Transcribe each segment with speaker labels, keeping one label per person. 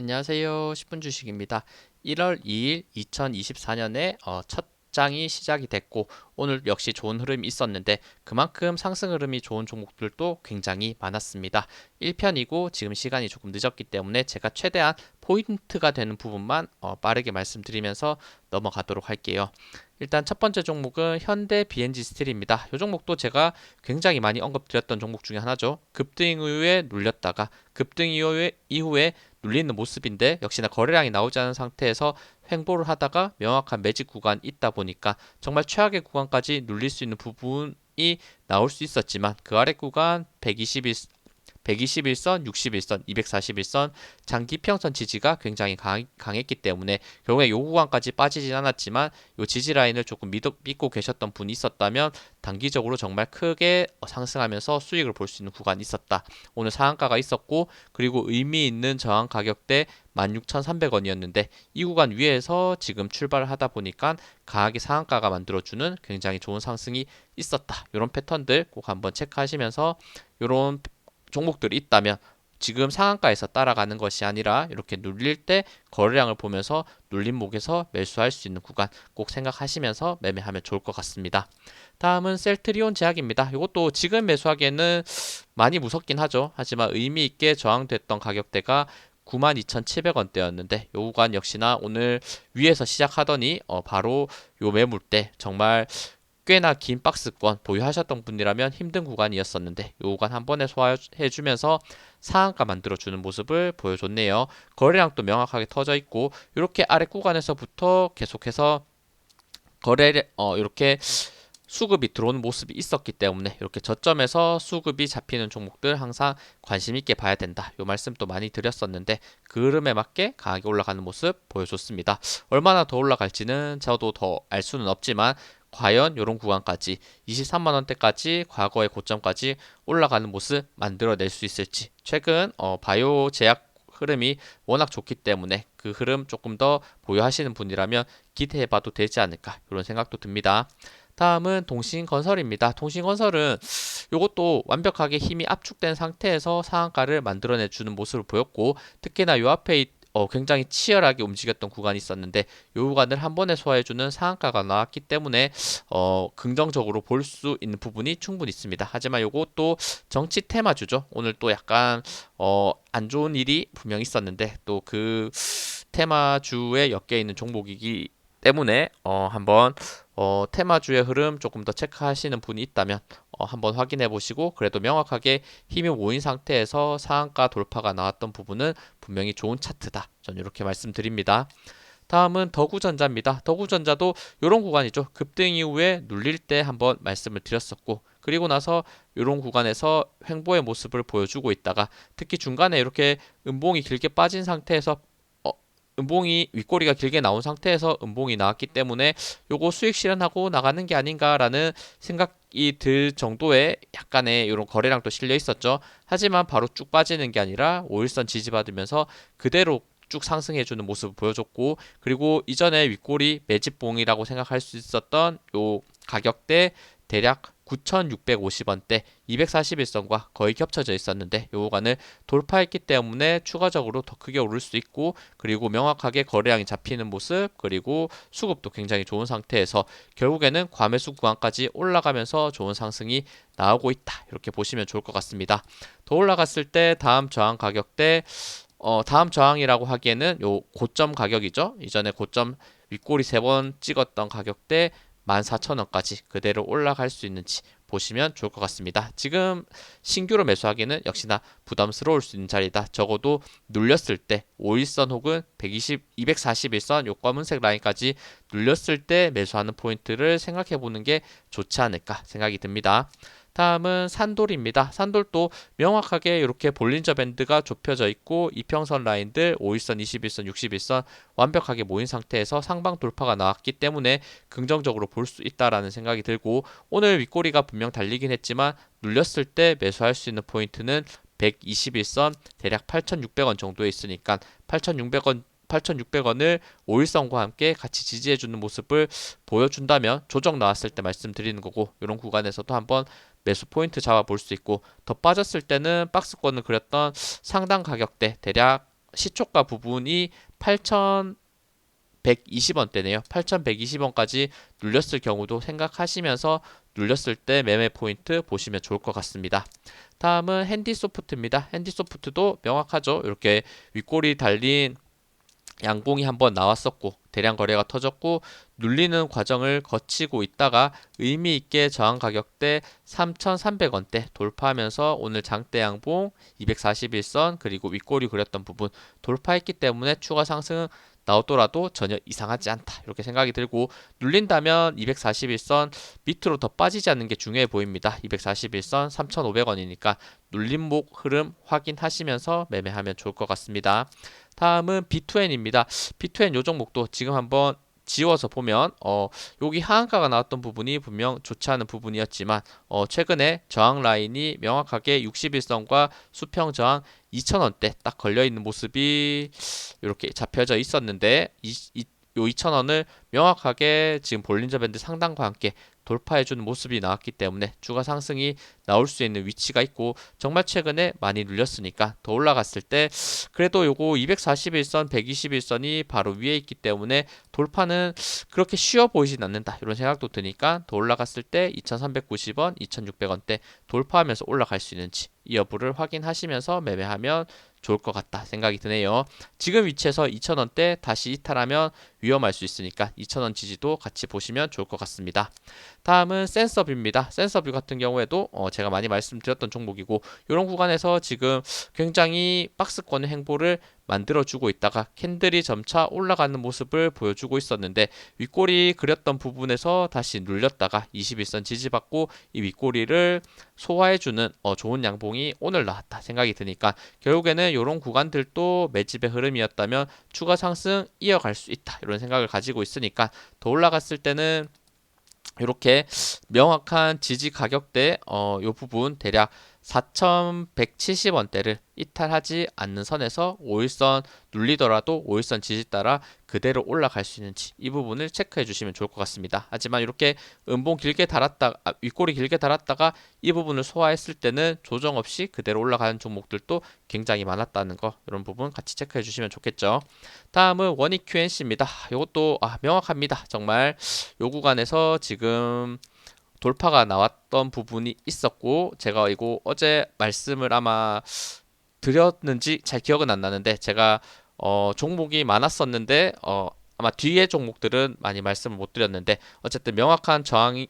Speaker 1: 안녕하세요. 10분 주식입니다. 1월 2일 2024년에 어, 첫 장이 시작이 됐고 오늘 역시 좋은 흐름이 있었는데 그만큼 상승 흐름이 좋은 종목들도 굉장히 많았습니다. 1편이고 지금 시간이 조금 늦었기 때문에 제가 최대한 포인트가 되는 부분만 어, 빠르게 말씀드리면서 넘어가도록 할게요. 일단 첫 번째 종목은 현대 BNG 스틸입니다. 이 종목도 제가 굉장히 많이 언급드렸던 종목 중에 하나죠. 급등 이후에 눌렸다가 급등 이후에, 이후에 눌리는 모습인데 역시나 거래량이 나오지 않은 상태에서 횡보를 하다가 명확한 매직 구간 있다 보니까 정말 최악의 구간까지 눌릴 수 있는 부분이 나올 수 있었지만 그 아래 구간 121 121선, 61선, 241선 장기 평선 지지가 굉장히 강, 했기 때문에 결국에 요 구간까지 빠지진 않았지만 요 지지 라인을 조금 믿, 믿고 계셨던 분이 있었다면 단기적으로 정말 크게 상승하면서 수익을 볼 수 있는 구간이 있었다. 오늘 상한가가 있었고 그리고 의미 있는 저항 가격대 16,300원이었는데 이 구간 위에서 지금 출발을 하다 보니까 강하게 상한가가 만들어주는 굉장히 좋은 상승이 있었다. 이런 패턴들 꼭 한번 체크하시면서 이런 종목들이 있다면 지금 상한가에서 따라가는 것이 아니라 이렇게 눌릴 때 거래량을 보면서 눌린 목에서 매수할 수 있는 구간 꼭 생각하시면서 매매하면 좋을 것 같습니다. 다음은 셀트리온 제약입니다. 이것도 지금 매수하기에는 많이 무섭긴 하죠. 하지만 의미 있게 저항됐던 가격대가 92,700원대였는데 요 구간 역시나 오늘 위에서 시작하더니 어 바로 요 매물대 정말 꽤나 긴 박스권 보유하셨던 분이라면 힘든 구간이었었는데 이 구간 한 번에 소화해주면서 상한가 만들어주는 모습을 보여줬네요. 거래량도 명확하게 터져 있고 이렇게 아래 구간에서부터 계속해서 거래 어 이렇게 수급이 들어오는 모습이 있었기 때문에 이렇게 저점에서 수급이 잡히는 종목들 항상 관심 있게 봐야 된다. 이 말씀 또 많이 드렸었는데 그 흐름에 맞게 강하게 올라가는 모습 보여줬습니다. 얼마나 더 올라갈지는 저도 더 알 수는 없지만 과연 이런 구간까지 23만 원대까지 과거의 고점까지 올라가는 모습 만들어낼 수 있을지 최근 어, 바이오 제약 흐름이 워낙 좋기 때문에 그 흐름 조금 더 보유하시는 분이라면 기대해봐도 되지 않을까 이런 생각도 듭니다. 다음은 동신건설입니다. 동신건설은 이것도 완벽하게 힘이 압축된 상태에서 상한가를 만들어내 주는 모습을 보였고 특히나 이 앞에 어, 굉장히 치열하게 움직였던 구간이 있었는데 이 구간을 한 번에 소화해주는 상한가가 나왔기 때문에 어, 긍정적으로 볼 수 있는 부분이 충분히 있습니다. 하지만 이것도 정치 테마주죠. 오늘 또 약간 어, 안 좋은 일이 분명 있었는데 또 그 테마주에 엮여 있는 종목이기 때문에 어, 한번 어, 테마주의 흐름 조금 더 체크하시는 분이 있다면 어, 한번 확인해 보시고 그래도 명확하게 힘이 모인 상태에서 상한가 돌파가 나왔던 부분은 분명히 좋은 차트다. 저는 이렇게 말씀드립니다. 다음은 더구전자입니다. 더구전자도 이런 구간이죠. 급등 이후에 눌릴 때 한번 말씀을 드렸었고 그리고 나서 이런 구간에서 횡보의 모습을 보여주고 있다가 특히 중간에 이렇게 음봉이 길게 빠진 상태에서 음봉이 윗꼬리가 길게 나온 상태에서 음봉이 나왔기 때문에 요거 수익 실현하고 나가는 게 아닌가라는 생각이 들 정도의 약간의 이런 거래량도 실려 있었죠. 하지만 바로 쭉 빠지는 게 아니라 5일선 지지받으면서 그대로 쭉 상승해주는 모습을 보여줬고 그리고 이전에 윗꼬리 매집봉이라고 생각할 수 있었던 요 가격대 대략 9,650원대 241선과 거의 겹쳐져 있었는데 요 구간을 돌파했기 때문에 추가적으로 더 크게 오를 수 있고 그리고 명확하게 거래량이 잡히는 모습 그리고 수급도 굉장히 좋은 상태에서 결국에는 과매수 구간까지 올라가면서 좋은 상승이 나오고 있다 이렇게 보시면 좋을 것 같습니다. 더 올라갔을 때 다음 저항 가격대 어, 다음 저항이라고 하기에는 요 고점 가격이죠. 이전에 고점 윗꼬리 세 번 찍었던 가격대 14,000원까지 그대로 올라갈 수 있는지 보시면 좋을 것 같습니다. 지금 신규로 매수하기는 역시나 부담스러울 수 있는 자리다. 적어도 눌렸을 때 5일선 혹은 120, 241선 요 검은색 라인까지 눌렸을 때 매수하는 포인트를 생각해 보는 게 좋지 않을까 생각이 듭니다. 다음은 산돌입니다. 산돌도 명확하게 이렇게 볼린저 밴드가 좁혀져 있고 이평선 라인들 5일선, 21선, 61선 완벽하게 모인 상태에서 상방 돌파가 나왔기 때문에 긍정적으로 볼 수 있다라는 생각이 들고 오늘 윗꼬리가 분명 달리긴 했지만 눌렸을 때 매수할 수 있는 포인트는 121선 대략 8,600원 정도에 있으니까 8,600원 8,600원을 5일선과 함께 같이 지지해주는 모습을 보여준다면 조정 나왔을 때 말씀드리는 거고 이런 구간에서도 한번 매수 포인트 잡아볼 수 있고 더 빠졌을 때는 박스권을 그렸던 상당 가격대 대략 시초가 부분이 8,120원대네요. 8,120원까지 눌렸을 경우도 생각하시면서 눌렸을 때 매매 포인트 보시면 좋을 것 같습니다. 다음은 핸디소프트입니다. 핸디소프트도 명확하죠. 이렇게 윗골이 달린 양봉이 한번 나왔었고 대량 거래가 터졌고 눌리는 과정을 거치고 있다가 의미 있게 저항 가격대 3,300원대 돌파하면서 오늘 장대 양봉 241선 그리고 윗골이 그렸던 부분 돌파했기 때문에 추가 상승 나오더라도 전혀 이상하지 않다 이렇게 생각이 들고 눌린다면 241선 밑으로 더 빠지지 않는 게 중요해 보입니다. 241선 3,500원이니까 눌림목 흐름 확인하시면서 매매하면 좋을 것 같습니다. 다음은 B2N입니다. B2N 요 종목도 지금 한번 지워서 보면 어 여기 하한가가 나왔던 부분이 분명 좋지 않은 부분이었지만 어 최근에 저항 라인이 명확하게 61선과 수평 저항 2,000원대 딱 걸려 있는 모습이 이렇게 잡혀져 있었는데 이, 이, 요 2,000원을 명확하게 지금 볼린저 밴드 상단과 함께 돌파해주는 모습이 나왔기 때문에 주가 상승이 나올 수 있는 위치가 있고 정말 최근에 많이 눌렸으니까 더 올라갔을 때 그래도 요거 241선, 121선이 바로 위에 있기 때문에 돌파는 그렇게 쉬워 보이진 않는다 이런 생각도 드니까 더 올라갔을 때 2390원, 2600원대 돌파하면서 올라갈 수 있는지 이 여부를 확인하시면서 매매하면 좋을 것 같다 생각이 드네요. 지금 위치에서 2,000원대 다시 이탈하면 위험할 수 있으니까 2,000원 지지도 같이 보시면 좋을 것 같습니다. 다음은 센서뷰입니다. 센서뷰 같은 경우에도 어 제가 많이 말씀드렸던 종목이고 이런 구간에서 지금 굉장히 박스권의 행보를 만들어주고 있다가 캔들이 점차 올라가는 모습을 보여주고 있었는데 윗꼬리 그렸던 부분에서 다시 눌렸다가 21선 지지받고 이 윗꼬리를 소화해주는 어 좋은 양봉이 오늘 나왔다 생각이 드니까 결국에는 이런 구간들도 매집의 흐름이었다면 추가 상승 이어갈 수 있다 이런 생각을 가지고 있으니까 더 올라갔을 때는 이렇게 명확한 지지 가격대 어, 요 부분 대략 4,170원대를 이탈하지 않는 선에서 5일선 눌리더라도 5일선 지지 따라 그대로 올라갈 수 있는지 이 부분을 체크해 주시면 좋을 것 같습니다. 하지만 이렇게 음봉 길게 달았다 아, 윗골이 길게 달았다가 이 부분을 소화했을 때는 조정 없이 그대로 올라가는 종목들도 굉장히 많았다는 거 이런 부분 같이 체크해 주시면 좋겠죠. 다음은 원익 QNC입니다. 이것도 아, 명확합니다. 정말 요 구간에서 지금 돌파가 나왔던 부분이 있었고 제가 이거 어제 말씀을 아마 드렸는지 잘 기억은 안 나는데 제가 어 종목이 많았었는데 어 아마 뒤에 종목들은 많이 말씀을 못 드렸는데 어쨌든 명확한 저항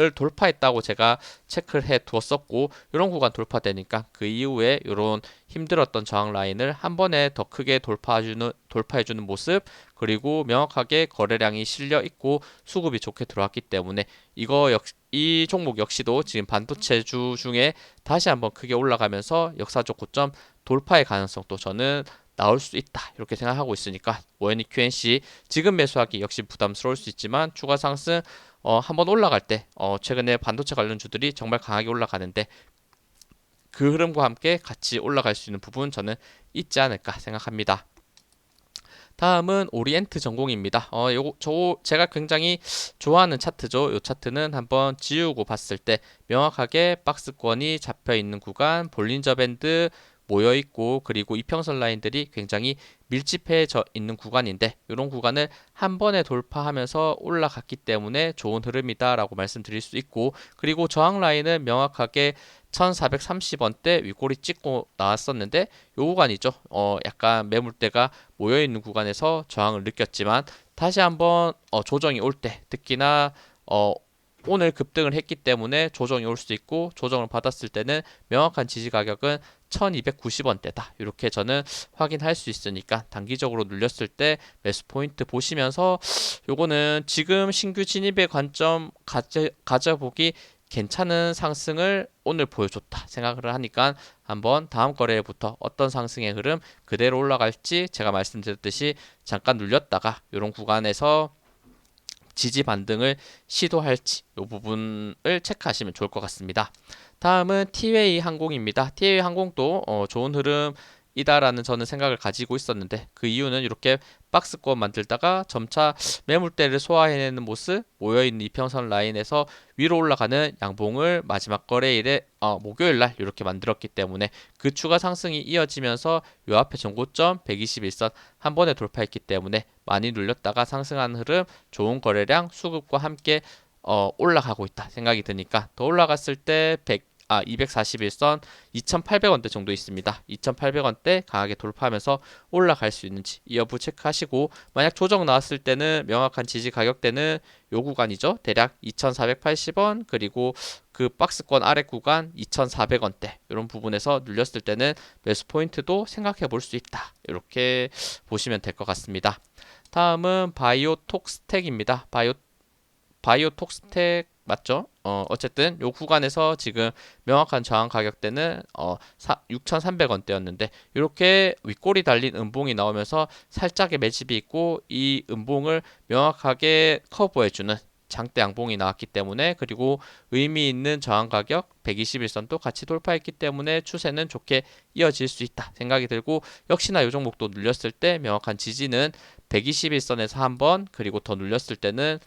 Speaker 1: 을 돌파했다고 제가 체크를 해 두었었고 이런 구간 돌파되니까 그 이후에 이런 힘들었던 저항 라인을 한 번에 더 크게 돌파해주는 돌파해주는 모습 그리고 명확하게 거래량이 실려 있고 수급이 좋게 들어왔기 때문에 이거 역, 이 종목 역시도 지금 반도체주 중에 다시 한번 크게 올라가면서 역사적 고점 돌파의 가능성도 저는 나올 수 있다 이렇게 생각하고 있으니까 원니 QNC 지금 매수하기 역시 부담스러울 수 있지만 추가 상승 어, 한번 올라갈 때 어, 최근에 반도체 관련주들이 정말 강하게 올라가는데 그 흐름과 함께 같이 올라갈 수 있는 부분 저는 있지 않을까 생각합니다. 다음은 오리엔트 전공입니다. 어, 요거 저 제가 굉장히 좋아하는 차트죠. 요 차트는 한번 지우고 봤을 때 명확하게 박스권이 잡혀 있는 구간, 볼린저 밴드 모여 있고 그리고 이평선 라인들이 굉장히 밀집해져 있는 구간인데 이런 구간을 한 번에 돌파하면서 올라갔기 때문에 좋은 흐름이다라고 말씀드릴 수 있고 그리고 저항 라인은 명확하게 1430원대 윗꼬리 찍고 나왔었는데 요 구간이죠. 어 약간 매물대가 모여 있는 구간에서 저항을 느꼈지만 다시 한번 어 조정이 올 때 특히나 어 오늘 급등을 했기 때문에 조정이 올수 있고 조정을 받았을 때는 명확한 지지 가격은 1290원대다. 이렇게 저는 확인할 수 있으니까 단기적으로 눌렸을 때 매수 포인트 보시면서 요거는 지금 신규 진입의 관점 가져, 가져보기 괜찮은 상승을 오늘 보여줬다 생각을 하니까 한번 다음 거래부터 어떤 상승의 흐름 그대로 올라갈지 제가 말씀드렸듯이 잠깐 눌렸다가 이런 구간에서 지지 반등을 시도할지 이 부분을 체크하시면 좋을 것 같습니다. 다음은 티웨이 항공입니다. 티웨이 항공도 어, 좋은 흐름 이다라는 저는 생각을 가지고 있었는데 그 이유는 이렇게 박스권 만들다가 점차 매물대를 소화해내는 모습 모여있는 이평선 라인에서 위로 올라가는 양봉을 마지막 거래일에 어, 목요일 날 이렇게 만들었기 때문에 그 추가 상승이 이어지면서 요 앞에 전고점 121선 한 번에 돌파했기 때문에 많이 눌렸다가 상승하는 흐름 좋은 거래량 수급과 함께 어, 올라가고 있다 생각이 드니까 더 올라갔을 때 100, 아 241선 2,800원대 정도 있습니다. 2,800원대 강하게 돌파하면서 올라갈 수 있는지 이 여부 체크하시고 만약 조정 나왔을 때는 명확한 지지 가격대는 요 구간이죠. 대략 2,480원 그리고 그 박스권 아래 구간 2,400원대 이런 부분에서 눌렸을 때는 매수 포인트도 생각해 볼 수 있다. 이렇게 보시면 될 것 같습니다. 다음은 바이오톡스텍입니다. 바이오 바이오톡스텍 맞죠? 어, 어쨌든 요 구간에서 지금 명확한 저항 가격대는 어, 6,300원대였는데 이렇게 윗골이 달린 음봉이 나오면서 살짝의 매집이 있고 이 음봉을 명확하게 커버해주는 장대 양봉이 나왔기 때문에 그리고 의미 있는 저항 가격 121선도 같이 돌파했기 때문에 추세는 좋게 이어질 수 있다 생각이 들고 역시나 요 종목도 눌렸을 때 명확한 지지는 121선에서 한번 그리고 더 눌렸을 때는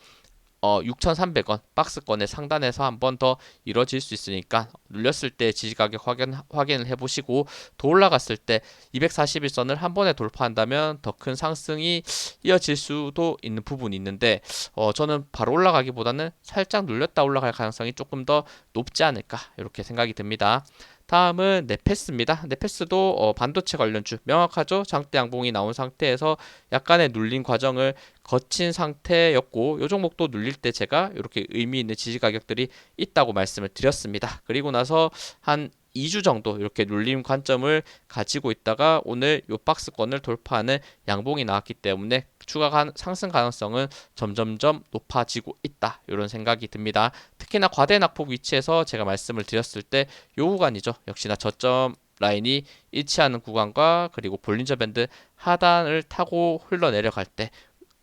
Speaker 1: 어, 6,300원 박스권의 상단에서 한 번 더 이뤄질 수 있으니까 눌렸을 때 지지 가격 확인, 확인을 해보시고 더 올라갔을 때 241선을 한 번에 돌파한다면 더 큰 상승이 이어질 수도 있는 부분이 있는데 어, 저는 바로 올라가기보다는 살짝 눌렸다 올라갈 가능성이 조금 더 높지 않을까 이렇게 생각이 듭니다. 다음은 네페스입니다. 네페스도 어, 반도체 관련주 명확하죠. 장대 양봉이 나온 상태에서 약간의 눌린 과정을 거친 상태였고 요 종목도 눌릴 때 제가 이렇게 의미 있는 지지 가격들이 있다고 말씀을 드렸습니다. 그리고 나서 한 2주 정도 이렇게 눌림 관점을 가지고 있다가 오늘 요 박스권을 돌파하는 양봉이 나왔기 때문에 추가 가, 상승 가능성은 점점점 높아지고 있다 이런 생각이 듭니다. 특히나 과대 낙폭 위치에서 제가 말씀을 드렸을 때 요 구간이죠. 역시나 저점 라인이 일치하는 구간과 그리고 볼린저 밴드 하단을 타고 흘러내려갈 때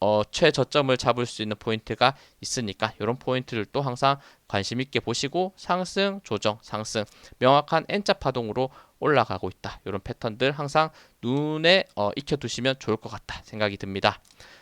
Speaker 1: 어, 최저점을 잡을 수 있는 포인트가 있으니까 이런 포인트를 또 항상 관심 있게 보시고 상승, 조정, 상승 명확한 N자 파동으로 올라가고 있다. 이런 패턴들 항상 눈에 어, 익혀두시면 좋을 것 같다 생각이 듭니다.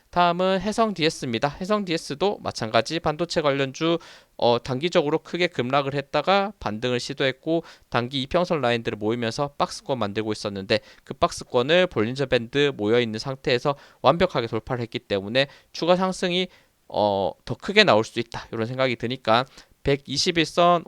Speaker 1: 다음은 해성 DS입니다. 해성 DS도 마찬가지 반도체 관련주 어, 단기적으로 크게 급락을 했다가 반등을 시도했고 단기 이평선 라인들을 모이면서 박스권 만들고 있었는데 그 박스권을 볼린저 밴드 모여 있는 상태에서 완벽하게 돌파를 했기 때문에 추가 상승이 어, 더 크게 나올 수 있다 이런 생각이 드니까 121선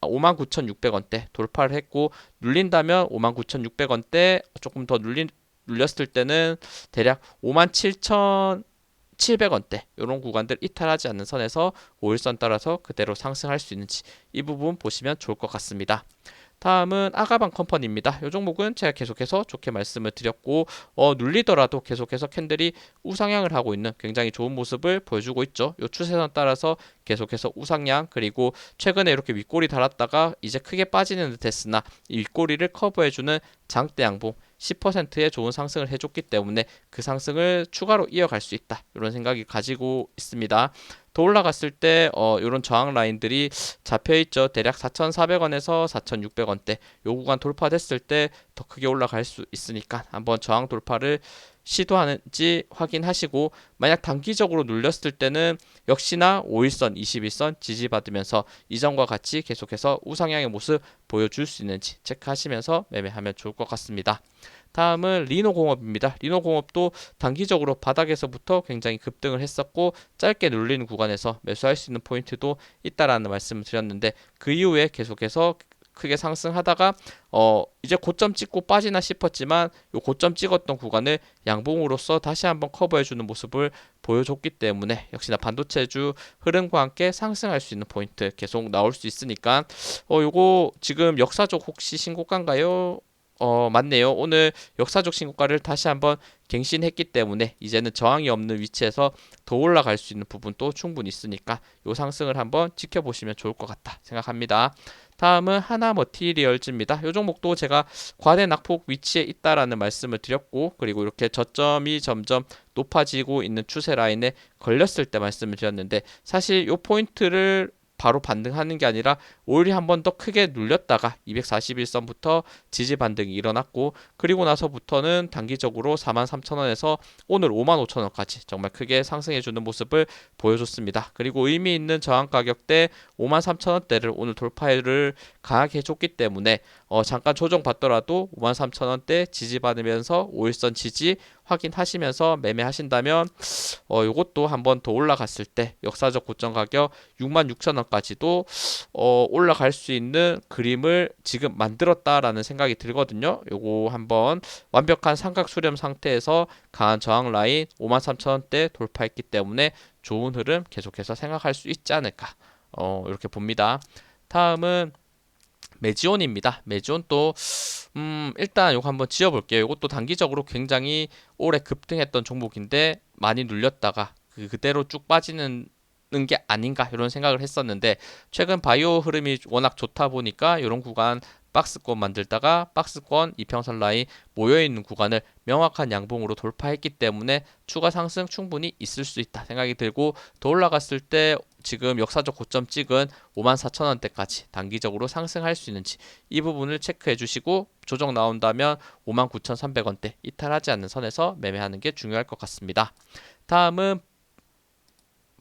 Speaker 1: 59,600원대 돌파를 했고 눌린다면 59,600원대 조금 더 눌린 눌렸을 때는 대략 57,700원대 이런 구간들 이탈하지 않는 선에서 5일선 따라서 그대로 상승할 수 있는지 이 부분 보시면 좋을 것 같습니다. 다음은 아가방 컴퍼니입니다. 이 종목은 제가 계속해서 좋게 말씀을 드렸고 어, 눌리더라도 계속해서 캔들이 우상향을 하고 있는 굉장히 좋은 모습을 보여주고 있죠. 이 추세선 따라서 계속해서 우상향 그리고 최근에 이렇게 윗꼬리 달았다가 이제 크게 빠지는 듯 했으나 이 윗꼬리를 커버해주는 장대 양봉 10%의 좋은 상승을 해줬기 때문에 그 상승을 추가로 이어갈 수 있다 이런 생각이 가지고 있습니다. 더 올라갔을 때 어, 이런 저항 라인들이 잡혀 있죠. 대략 4,400원에서 4,600원대 요 구간 돌파됐을 때 더 크게 올라갈 수 있으니까 한번 저항 돌파를 시도하는지 확인하시고 만약 단기적으로 눌렸을 때는 역시나 5일선, 21선 지지받으면서 이전과 같이 계속해서 우상향의 모습 보여줄 수 있는지 체크하시면서 매매하면 좋을 것 같습니다. 다음은 리노공업입니다. 리노공업도 단기적으로 바닥에서부터 굉장히 급등을 했었고 짧게 눌리는 구간에서 매수할 수 있는 포인트도 있다라는 말씀을 드렸는데 그 이후에 계속해서 크게 상승하다가 어 이제 고점 찍고 빠지나 싶었지만 요 고점 찍었던 구간을 양봉으로서 다시 한번 커버해 주는 모습을 보여줬기 때문에 역시나 반도체주 흐름과 함께 상승할 수 있는 포인트 계속 나올 수 있으니까 어 요거 지금 역사적 혹시 신고가인가요? 어, 맞네요. 오늘 역사적 신고가를 다시 한번 갱신했기 때문에 이제는 저항이 없는 위치에서 더 올라갈 수 있는 부분도 충분히 있으니까 이 상승을 한번 지켜보시면 좋을 것 같다 생각합니다. 다음은 하나 머티리얼즈입니다. 이 종목도 제가 과대 낙폭 위치에 있다라는 말씀을 드렸고 그리고 이렇게 저점이 점점 높아지고 있는 추세 라인에 걸렸을 때 말씀을 드렸는데 사실 이 포인트를 바로 반등하는 게 아니라 오히려 한번 더 크게 눌렸다가 241선부터 지지 반등이 일어났고 그리고 나서부터는 단기적으로 43,000원에서 오늘 55,000원까지 정말 크게 상승해 주는 모습을 보여줬습니다. 그리고 의미 있는 저항 가격대 53,000원대를 오늘 돌파를 강하게 해줬기 때문에 어, 잠깐 조정 받더라도 53,000원대 지지받으면서 5일선 지지 확인하시면서 매매하신다면 어, 요것도 한번 더 올라갔을 때 역사적 고점 가격 66,000원까지도 어, 올라갈 수 있는 그림을 지금 만들었다라는 생각이 들거든요. 요거 한번 완벽한 삼각 수렴 상태에서 강한 저항 라인 53,000원대 돌파했기 때문에 좋은 흐름 계속해서 생각할 수 있지 않을까. 어, 이렇게 봅니다. 다음은 메지온입니다. 메지온 또 음, 일단 요거 한번 지어 볼게요. 이것도 단기적으로 굉장히 오래 급등했던 종목인데 많이 눌렸다가 그 그대로 쭉 빠지는 게 아닌가 이런 생각을 했었는데 최근 바이오 흐름이 워낙 좋다 보니까 이런 구간 박스권 만들다가 박스권 이평선 라인 모여 있는 구간을 명확한 양봉으로 돌파했기 때문에 추가 상승 충분히 있을 수 있다 생각이 들고 더 올라갔을 때 지금 역사적 고점 찍은 54,000원대까지 단기적으로 상승할 수 있는지 이 부분을 체크해 주시고 조정 나온다면 59,300원대 이탈하지 않는 선에서 매매하는 게 중요할 것 같습니다. 다음은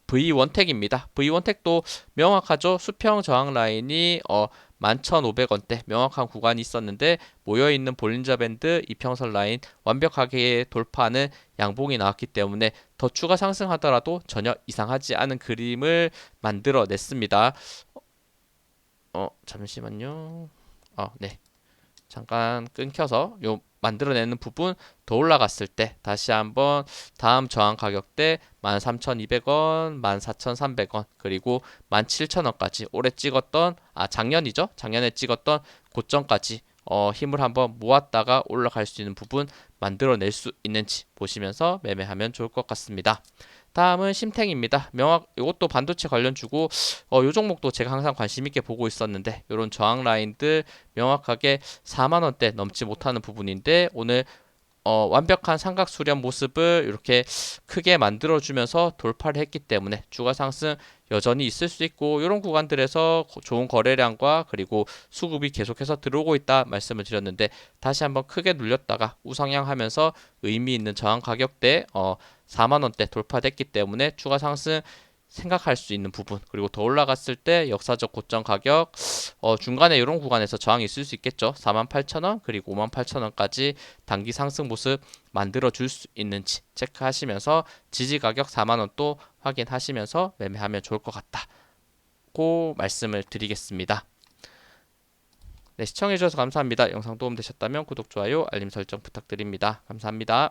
Speaker 1: V1택입니다. V1택도 명확하죠. 수평 저항 라인이 어 11,500원대 명확한 구간이 있었는데 모여있는 볼린저 밴드 이평선 라인 완벽하게 돌파하는 양봉이 나왔기 때문에 더 추가 상승하더라도 전혀 이상하지 않은 그림을 만들어냈습니다. 어 잠시만요. 어 네. 잠깐 끊겨서 요 만들어내는 부분 더 올라갔을 때 다시 한번 다음 저항 가격대 13,200원, 14,300원 그리고 17,000원까지 올해 찍었던 아 작년이죠. 작년에 찍었던 고점까지 어, 힘을 한번 모았다가 올라갈 수 있는 부분 만들어낼 수 있는지 보시면서 매매하면 좋을 것 같습니다. 다음은 심탱입니다. 명확 이것도 반도체 관련 주고 어, 요 종목도 제가 항상 관심 있게 보고 있었는데 이런 저항 라인들 명확하게 4만 원대 넘지 못하는 부분인데 오늘 어, 완벽한 삼각 수렴 모습을 이렇게 크게 만들어주면서 돌파를 했기 때문에 주가 상승 여전히 있을 수 있고 이런 구간들에서 좋은 거래량과 그리고 수급이 계속해서 들어오고 있다 말씀을 드렸는데 다시 한번 크게 눌렸다가 우상향하면서 의미 있는 저항 가격대 어, 4만 원대 돌파됐기 때문에 추가 상승 생각할 수 있는 부분 그리고 더 올라갔을 때 역사적 고점 가격 어, 중간에 이런 구간에서 저항이 있을 수 있겠죠. 48,000원 그리고 58,000원까지 단기 상승 모습 만들어 줄 수 있는지 체크하시면서 지지 가격 4만원 또 확인하시면서 매매하면 좋을 것 같다고 말씀을 드리겠습니다. 네, 시청해주셔서 감사합니다. 영상 도움되셨다면 구독 좋아요 알림 설정 부탁드립니다. 감사합니다